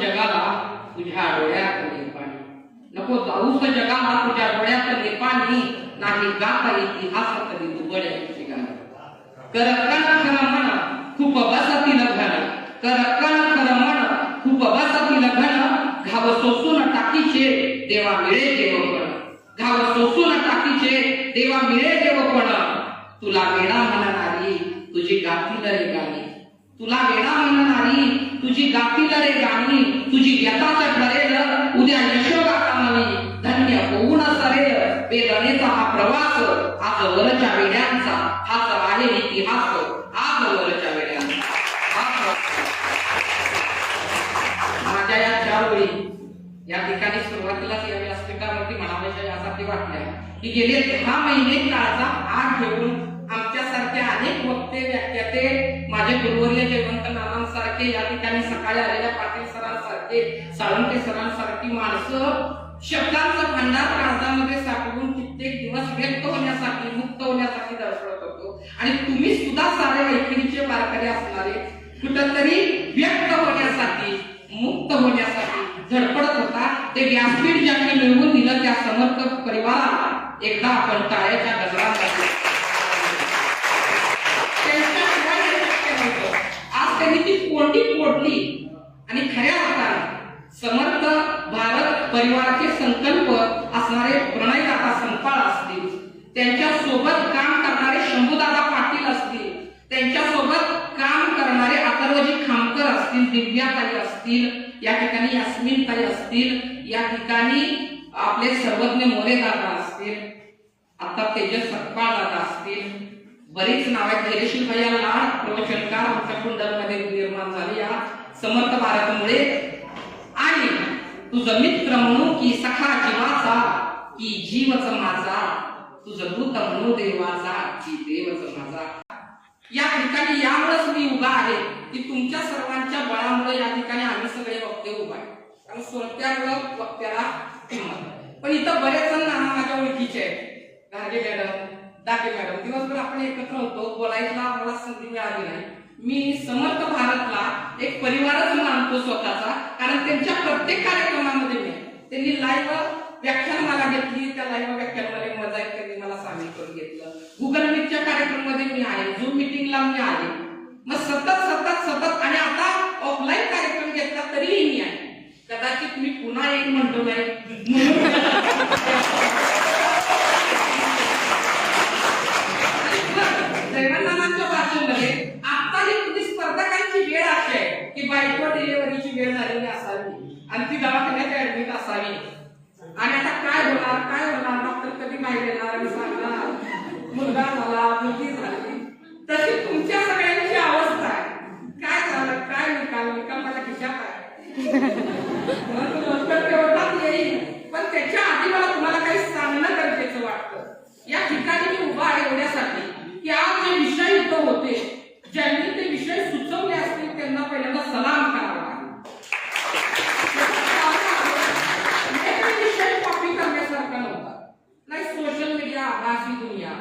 जगाला तुझ्या डोळ्यात पाणी नको जाऊस जगाला तुझ्या डोळ्यात पाणी नाही गाता इतिहासात दुबळ्याची गाणी कर कण खर मन खूप बसती घन कर कण खर मन खूप बसती घन घाव सोसून टाकीचे देवा मिळे देव पण. घाव सोसून टाकीचे देवा मिळे देव पण. तुला वेळा म्हणणारी तुझी गातील रे गाणी. तुला वेळा म्हणणारी तुझी गातील रे गाणी तुझी व्यथाच ठरेल उद्या यशोगा नवी धन्य होऊन सरेल वेदनेचा हा प्रवास आज वरच्या वेड्यांचा हाच आहे इतिहास आज वरच्या वेड्यांचा. माझ्या या चार ओळी या ठिकाणी सुरुवातीलाच या व्यासपीठावरती म्हणाव्याच्या यासाठी वाटल्या. की गेले दहा महिने काळाचा आग घेऊन आमच्यासारखे अनेक वक्ते व्याख्याते माझे गुरुवर्य जयवंत नानांसारखे या ठिकाणी सकाळी आलेल्या पाटील सरांसारखे साळुंके सरांसारखी माणसं शब्दांचं भांडार काळजामध्ये साठवून कित्येक दिवस व्यक्त होण्यासाठी मुक्त होण्यासाठी दर्शवत होतो. आणि तुम्ही सुद्धा सारे वैखरीचे वारकरी असणारे कुठंतरी व्यक्त होण्यासाठी मुक्त होण्यासाठी झडपडत होता. ते व्यासपीठ ज्यांनी मिळवून दिलं त्या समर्थ परिवाराला एकदा आपण टाळ्याच्या गजरात त्यांच्याशिवाय हे शक्य नव्हतं. आज कोटी कोटली आणि खऱ्या अर्थाने समर्थ भारत परिवाराचे संकल्प असणारे प्रणयदाता संपाळ असतील त्यांच्यासोबत काम करणारे शंभूदादा पाटील असतील त्यांच्यासोबत काम करणारे अथर्वजी खामकर असतील दिव्याताई असतील या ठिकाणी यास्मिनताई असतील या ठिकाणी आपले सर्वज्ञ मोरे दादा असतील आता तेजस सकपाळ दादा असतील बरीच नावे धैर्यशील भैया लाड प्रवचनकार आमच्या कुंडलमध्ये निर्माण झाले. या समर्थ भारतमुळे. आणि तुझं मित्र म्हणू की सखा जीवाचा की जीवच माझा. तुझं दूत म्हणू देवाचा की देवच माझा. या ठिकाणी यामुळेच मी उभा आहे. की तुमच्या सर्वांच्या बळामुळे या ठिकाणी आम्ही सगळे वक्ते उभा आहे. कारण सोडत्यामुळं वक्त्याला किंमत पण इथं बरेच जण माझ्या ओळखीचे आहेत. Gadge madam Dage madam. दिवसभर आपण एकत्र होतो. बोलायला मला संधी मिळाली नाही. मी समर्थ भारतला एक परिवारच मानतो स्वतःचा. कारण त्यांच्या प्रत्येक कार्यक्रमामध्ये मी त्यांनी लाईव्ह व्याख्यान मला घेतली. त्या लाईव्ह व्याख्यानमध्ये मजा एक त्यांनी मला सामील करून घेतलं गुगल मीटच्या कार्यक्रममध्ये मी आहे. झूम मिटिंगला मी आहे. मग सतत सतत सतत आणि आता ऑफलाईन कार्यक्रम घेतला तरीही मी आहे. कदाचित मी पुन्हा एक म्हणतो नाही म्हणून दैवनानांच्या भाषेमध्ये आत्ताही तुम्ही स्पर्धकांची वेळ अशी आहे की बायको डिलिव्हरीची वेळ झालेली असावी आणि ती दवाखान्यात ऍडमिट असावी आणि आता काय होणार काय होणार डॉक्टर कधी बाहेर येणार आणि सांगणार मुलगा झाला मुलगी झाली तशी तुमच्या सगळ्यांची अवस्था आहे काय झालं काय निकाल निकाल माझ्या खिशात आहे तेवढाच येईल पण त्याच्या आधी मला तुम्हाला काही सांगणं गरजेचं वाटतं या ठिकाणी मी उभा आहे एवढ्यासाठी की आज जे विषय इथं होते ज्यांनी ते विषय सुचवले असतील त्यांना पहिल्यांदा सलाम करावा हे विषय कॉपी करण्यासारखा नव्हता नाही सोशल मीडिया आभासी दुनिया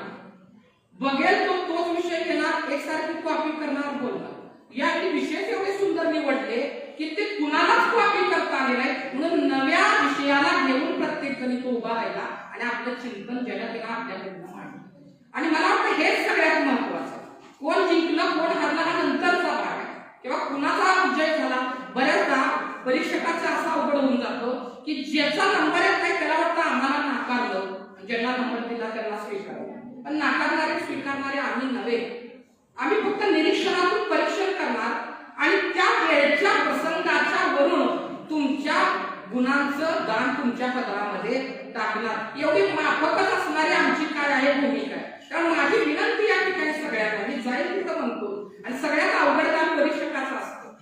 बघेल तो तोच विषय घेणार एकसारखी कॉपी करणार बोलणार. यावेळी विषय एवढे सुंदर निवडले की ते कुणालाच कॉपी करता आले नाही म्हणून नव्या विषयाला घेऊन प्रत्येक जणी तो उभा राहिला आणि आपलं चिंतन जनतेला आपल्याकडून मांडलं. आणि मला वाटतं हेच सगळ्यात महत्वाचं. कोण जिंकलं कोण हरला हा नंतरचा भाग आहे. किंवा कुणाचा विजय झाला बऱ्याचदा परीक्षकाचा असा अवघड होऊन जातो की ज्याचा नंबर येत नाही त्याला वाटतं आम्हाला नाकारलं. ज्यांना नंबर दिला त्यांना स्वीकारलं. पण नाकारणारे स्वीकारणारे आम्ही नव्हे. आम्ही फक्त निरीक्षणातून परीक्षा करणार आणि त्या वेळच्या प्रसंगाच्या वरून तुमच्या गुणांचं दान तुमच्या पदरामध्ये टाकणार. एवढी माफकच असणारी आमची काय आहे भूमिका आहे? कारण माझी विनंती आहे ठिकाणी सगळ्यांना मी जाईल तिथं म्हणतो आणि सगळ्यात अवघड काम परीक्षकाचं असतं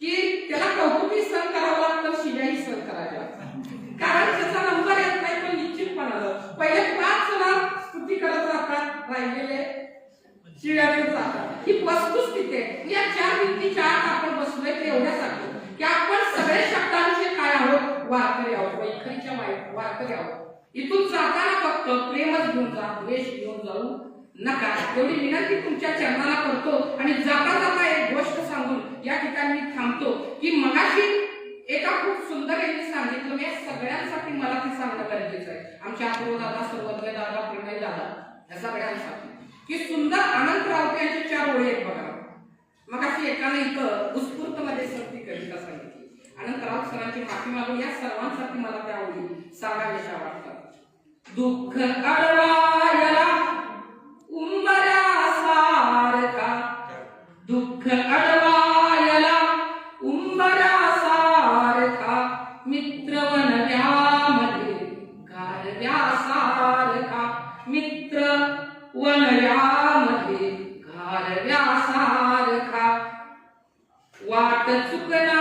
की त्याला कौतुकी सहन करावं लागतं शिव्याही सहन कराव्या लागतात कारण त्याचा नंबर येत नाही पण निश्चितपणानं पहिले पाच जण स्तुती करत राहतात राहिलेले शिव्या देत जातात ही वस्तुस्थिती आहे या चार भिंतीच्या आत आपण बसलोय ते एवढ्यासाठी की आपण सगळे शब्दांचे काय आहोत वारकरी आहोत वैखरीच्या वाय- वारकरी आहोत इथून जाताना फक्त प्रेमच घेऊन जा द्वेष घेऊन जाऊ नका. एवढी विनंती तुमच्या चरणाला करतो आणि जाता जाता एक गोष्ट सांगून या ठिकाणी मी थांबतो की मगाशी एका खूप सुंदर यांनी सांगितलं मी सगळ्यांसाठी मला ते सांगणं गरजेचं आहे. आमच्या अपूर्व दादा सर्वज्ञ दादा प्रणय दादा या सगळ्यांसाठी. की सुंदर अनंत रावते यांचे चार ओळी आहेत बघा. मग अशी एकाने इथं उत्स्फूर्त मध्ये सरती कविता सांगितली. अनंत राऊत सरांची माफी मागून या सर्वांसाठी मला त्या ओळी सांगाव्याशा वाटतात दुःख अडवायला उंबऱ्यासारखा दुःख अडवायला सारका मित्र वनव्यामध्ये गारव्यासारखा मित्र वनव्यामध्ये गारव्यासारखा वाट चुकला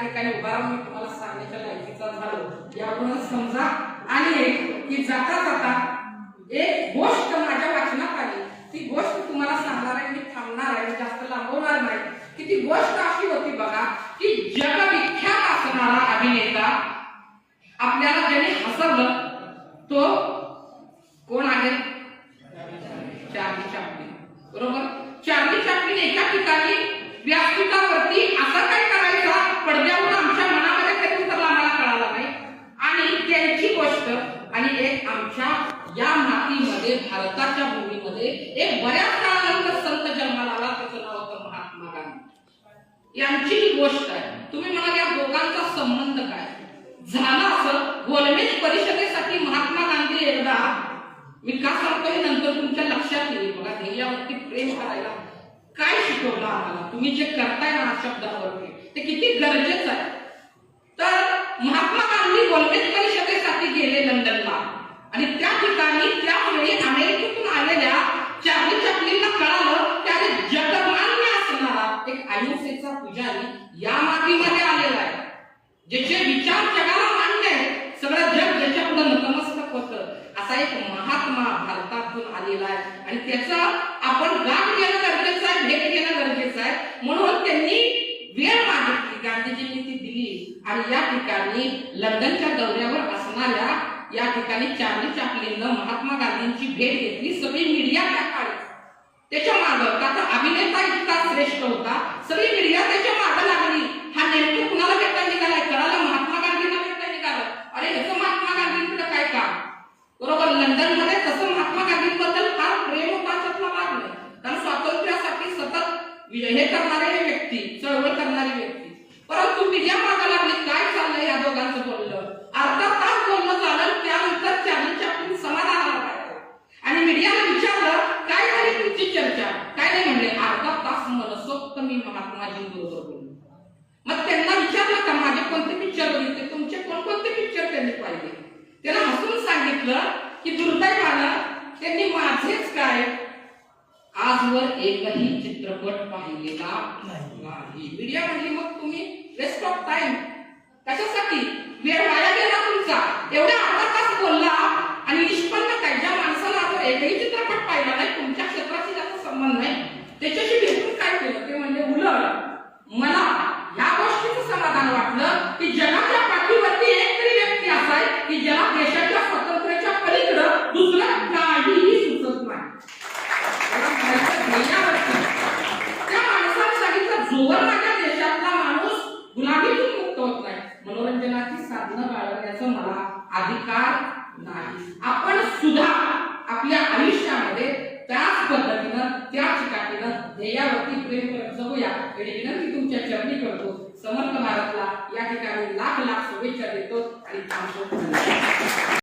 ठिकाणी उभा राहून मी तुम्हाला सांगण्याच्या लायकीचा झालो. यावरून समजा आणि की जाता जाता एक गोष्ट माझ्या वाचनात आली. ती गोष्ट तुम्हाला सांगणार आहे मी थांबणार आहे जास्त लांबवणार नाही. की ती गोष्ट अशी होती बघा की जगविख्यात असणारा अभिनेता आपल्याला ज्याने हसवलं तो कोण आहे चार्ली चॅपलिन बरोबर चार्ली चॅपलिन एका ठिकाणी व्यासपीठावरती असं काय करायचा पडद्यावर आमच्या मनामध्ये तरी उतरला आम्हाला कळाला नाही आणि त्यांची गोष्ट आणि एक आमच्या या मातीमध्ये भारताच्या भूमीमध्ये एक बऱ्याच काळानंतर संत जन्माला आला त्याचं नाव होतं महात्मा गांधी. यांची ही गोष्ट आहे. तुम्ही म्हणाल या दोघांचा संबंध काय? झाला असं? गोलमेज परिषदेसाठी महात्मा गांधी एकदा मी का सांगतो हे नंतर तुमच्या लक्षात येईल. बघा ध्येयावरती प्रेम करायला काय शिकवलं आम्हाला? तुम्ही जे करताय ना शब्दावरती ते किती गरजेचं आहे. तर महात्मा गांधी गोलमेज परिषदेसाठी गेले लंडनला आणि त्या ठिकाणी त्यावेळी अमेरिकेतून आलेल्या चार्ली चॅपलिनला कळालं की अरे जगमान्य असणारा एक अहिंसेचा पुजारी या मातीमध्ये आलेला आहे. ज्याचे विचार जगाला मान्य आहे सगळं जग ज्याच्या पुढे नतमस्तक होतं असा एक महात्मा भारतातून आलेला आहे. आणि त्याचं आपण गाठ घेणं गरजेचं आहे भेट घेणं गरजेचं आहे. म्हणून त्यांनी वेळ मागितली गांधीजींनी ती दिली. आणि या ठिकाणी लंडनच्या दौऱ्यावर असणाऱ्या या ठिकाणी चार्ली चॅपलिननं महात्मा गांधींची भेट घेतली सगळी मीडिया त्या काळी. त्याच्या मागं त्याचा अभिनेता इतका श्रेष्ठ होता. सगळी मीडिया त्याच्या माग लागली. हा नेमकं कुणाला भेटायला निघालाय? कळाला महात्मा गांधींना भेटायला निघाला. अरे ह्याचं महात्मा गांधींकडे काय काम बरोबर लंडनमध्ये तसं महात्मा गांधींबद्दल फार प्रेम होता त्यातला भाग नाही कारण स्वातंत्र्यासाठी सतत हे करणारे हे व्यक्ती चळवळ करणारी व्यक्ती परंतु मीडिया मागं लागली काय चाललंय या दोघांचं बोललं अर्धा तास बोलणं झालं त्यानंतर चार्ली चॅपलिन समाधानाला राहिला. आणि मीडियाला विचारलं काय झाली तुमची चर्चा काय नाही म्हणले अर्धा तास मनसोक्त मी महात्माजींबरोबर बोललो मग त्यांना विचारलं का माझे कोणते पिक्चर बघितले? तुमचे कोणकोणते पिक्चर त्यांनी पाहिले? त्याला हसून सांगितलं की दुर्दैवानं त्यांनी माझेच काय? आजवर एकही चित्रपट पाहिलेला नाही. मीडिया म्हणजे मग तुम्ही वेस्ट ऑफ टाइम कशासाठी? वेळ वाया गेला तुमचा. एवढ्या अर्धा तास बोलला आणि निष्पन्न काय? ज्या माणसाला आता एकही चित्रपट पाहिला नाही तुमच्या क्षेत्राशी त्याचा संबंध नाही. त्याच्याशी भेटून काय केलं? ते उलट मला या गोष्टीचं समाधान वाटलं की जगाच्या पाठीवरती एक तरी व्यक्ती असाय की ज्याला देशाच्या स्वातंत्र्याच्या पलीकडं दुसरं काहीही सुचत नाही. त्या माणसाने सांगितलं जोवर माझ्या देशातला माणूस गुलाबीतून मुक्त होत नाही. मनोरंजनाची साधनं बाळगण्याचा मला अधिकार नाही. आपण सुद्धा आपल्या आयुष्यामध्ये त्याच पद्धतीनं त्याच चिकाटीनं ध्येयावरती प्रेम करत जगूया एवढी विनंती तुमच्या चरणी करतो. समर्थ भारतला या ठिकाणी लाख लाख शुभेच्छा देतो आणि थांबतो.